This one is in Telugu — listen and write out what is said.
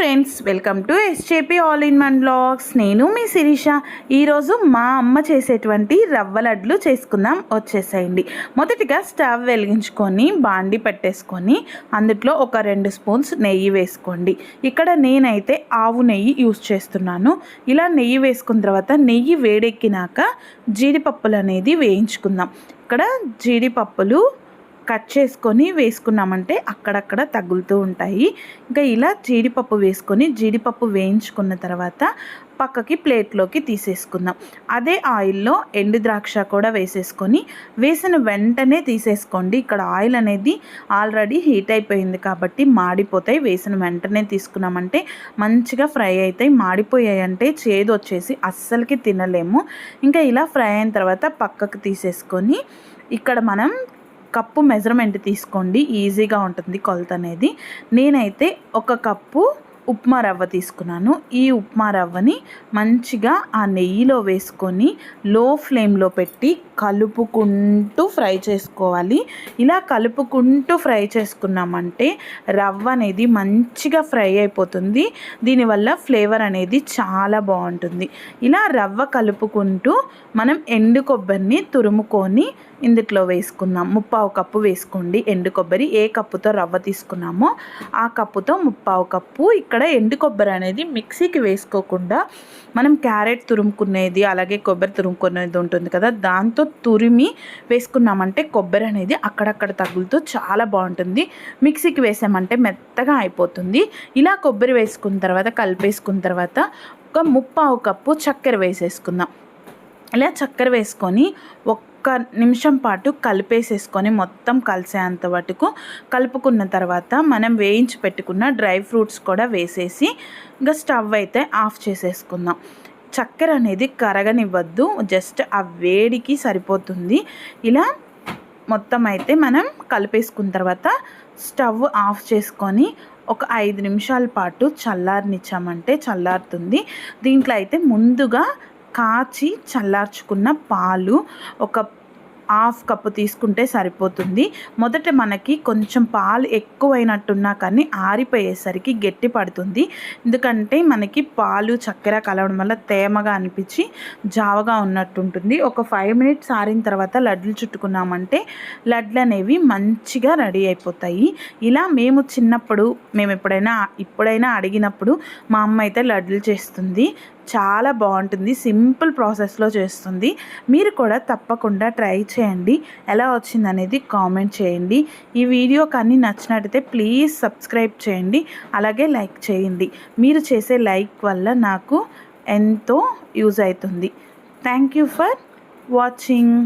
Friends welcome to SJP all in one blogs. నేను మీ శిరీష. ఈరోజు మా అమ్మ చేసేటువంటి రవ్వ లడ్లు చేసుకుందాం వచ్చేసేయండి. మొదటిగా స్టవ్ వెలిగించుకొని బాండి పెట్టేసుకొని అందులో ఒక రెండు స్పూన్స్ నెయ్యి వేసుకోండి. ఇక్కడ నేనైతే ఆవు నెయ్యి యూస్ చేస్తున్నాను. ఇలా నెయ్యి వేసుకున్న తర్వాత నెయ్యి వేడెక్కినాక జీడిపప్పులు అనేది వేయించుకుందాం. ఇక్కడ జీడిపప్పులు కట్ చేసుకొని వేసుకున్నామంటే అక్కడక్కడ తగులుతూ ఉంటాయి. ఇంకా ఇలా జీడిపప్పు వేసుకొని జీడిపప్పు వేయించుకున్న తర్వాత పక్కకి ప్లేట్లోకి తీసేసుకుందాం. అదే ఆయిల్లో ఎండు ద్రాక్ష కూడా వేసేసుకొని వేసిన వెంటనే తీసేసుకోండి. ఇక్కడ ఆయిల్ అనేది ఆల్రెడీ హీట్ అయిపోయింది కాబట్టి మాడిపోతాయి. వేసిన వెంటనే తీసుకున్నామంటే మంచిగా ఫ్రై అవుతాయి. మాడిపోయాయి అంటే చేదు వచ్చేసి అస్సలకి తినలేము. ఇంకా ఇలా ఫ్రై అయిన తర్వాత పక్కకు తీసేసుకొని ఇక్కడ మనం కప్పు మెజర్మెంట్ తీసుకోండి. ఈజీగా ఉంటుంది కొలత అనేది నేనైతే ఒక కప్పు ఉప్మా రవ్వ తీసుకున్నాను. ఈ ఉప్మా రవ్వని మంచిగా ఆ నెయ్యిలో వేసుకొని లో ఫ్లేమ్లో పెట్టి కలుపుకుంటూ ఫ్రై చేసుకోవాలి. ఇలా కలుపుకుంటూ ఫ్రై చేసుకున్నామంటే రవ్వ అనేది మంచిగా ఫ్రై అయిపోతుంది. దీనివల్ల ఫ్లేవర్ అనేది చాలా బాగుంటుంది. ఇలా రవ్వ కలుపుకుంటూ మనం ఎండు కొబ్బరిని తురుముకొని ఇందుట్లో వేసుకుందాం. ముప్పావు కప్పు వేసుకోండి. ఎండు కొబ్బరి ఏ కప్పుతో రవ్వ తీసుకున్నామో ఆ కప్పుతో ముప్పావు కప్పు ఇక్కడ ఎండు కొబ్బరి అనేది మిక్సీకి వేసుకోకుండా మనం క్యారెట్ తురుముకునేది అలాగే కొబ్బరి తురుముకునేది ఉంటుంది కదా దాంతో తురిమి వేసుకున్నామంటే కొబ్బరి అనేది అక్కడక్కడ తగులుతూ చాలా బాగుంటుంది. మిక్సీకి వేసామంటే మెత్తగా అయిపోతుంది. ఇలా కొబ్బరి వేసుకున్న తర్వాత కలిపేసుకున్న తర్వాత ఒక ముప్పావు కప్పు చక్కెర వేసేసుకుందాం. ఇలా చక్కెర వేసుకొని ఒక్క నిమిషం పాటు కలిపేసేసుకొని మొత్తం కలిసేంత వరకు కలుపుకున్న తర్వాత మనం వేయించి పెట్టుకున్న డ్రై ఫ్రూట్స్ కూడా వేసేసి ఇంకా స్టవ్ అయితే ఆఫ్ చేసేసుకుందాం. చక్కెర అనేది కరగనివ్వద్దు జస్ట్ ఆ వేడికి సరిపోతుంది. ఇలా మొత్తం అయితే మనం కలిపేసుకున్న తర్వాత స్టవ్ ఆఫ్ చేసుకొని ఒక ఐదు నిమిషాల పాటు చల్లారనిచ్చామంటే చల్లారుతుంది. దీంట్లో అయితే ముందుగా కాచి చల్లార్చుకున్న పాలు ఒక హాఫ్ కప్పు తీసుకుంటే సరిపోతుంది. మొదట మనకి కొంచెం పాలు ఎక్కువైనట్టున్నా కానీ ఆరిపోయేసరికి గట్టి పడుతుంది. ఎందుకంటే మనకి పాలు చక్కెర కలవడం వల్ల తేమగా అనిపించి జావగా ఉన్నట్టుంటుంది. ఒక ఫైవ్ మినిట్స్ ఆరిన తర్వాత లడ్లు చుట్టుకున్నామంటే లడ్లు అనేవి మంచిగా రెడీ అయిపోతాయి. ఇలా మేము చిన్నప్పుడు మేము ఎప్పుడైనా ఇప్పుడైనా అడిగినప్పుడు మా అమ్మ అయితే లడ్లు చేస్తుంది. చాలా బాగుంటుంది. సింపుల్ ప్రాసెస్లో చేస్తుంది. మీరు కూడా తప్పకుండా ట్రై చేయండి. ఎలా వచ్చిందనేది కామెంట్ చేయండి. ఈ వీడియో కానీ నచ్చినట్టయితే ప్లీజ్ సబ్స్క్రైబ్ చేయండి. అలాగే లైక్ చేయండి. మీరు చేసే లైక్ వల్ల నాకు ఎంతో యూజ్ అవుతుంది. Thank you for watching.